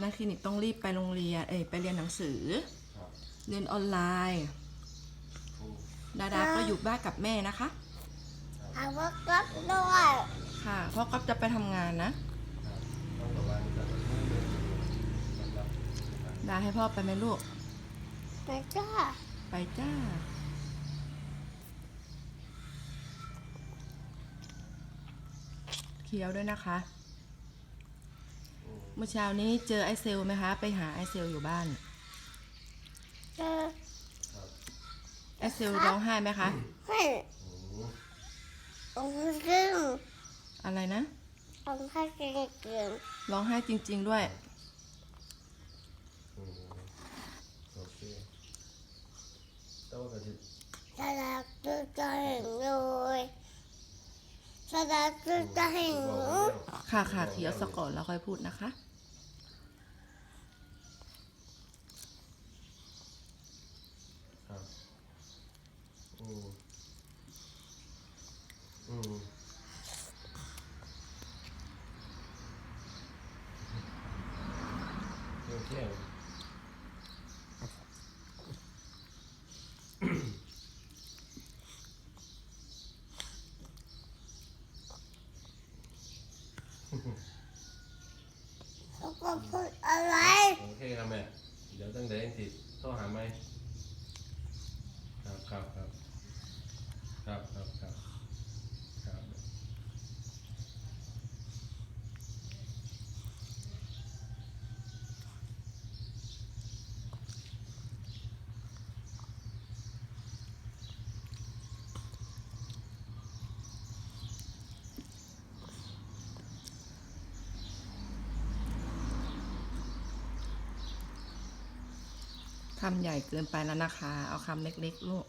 นักคลินิกต้องรีบไปโรงเรียน เอ้ยไปเรียนหนังสือครับเรียนออนไลน์ครูดาดาก็อยู่บ้านกับแม่นะคะ เอาว่าก็ด้วยค่ะพ่อก็จะไปทำงานนะครับต้องระวังจัดมือเดินสำหรับการดาให้พ่อไปไหมลูก ไปจ้าไปจ้า เคี้ยวด้วยนะคะ เมื่อเช้านี้เจอไอเซลไหมคะ ไปหาไอเซลอยู่บ้าน เจอครับไอเซลร้องไห้ไหมคะ ให้โอ้องค์ซึ่งอะไรนะองค์ให้เก่งเก่งร้องไห้จริง ๆ ด้วยอืมโอเคเต้ากับจิสลักตัวจะเห็นเลย สลักตัวจะเห็นค่ะค่ะเคี้ยวสะก่อนแล้วค่อยพูดนะคะ อืมอืมโอเค แล้วก็พูดอะไร โอเคครับแม่ เดี๋ยวตั้งแต่ยังติดโทรหาไหมครับครับครับครับครับครับครับ คำใหญ่เกินไปแล้วนะคะ เอาคำเล็กๆลูก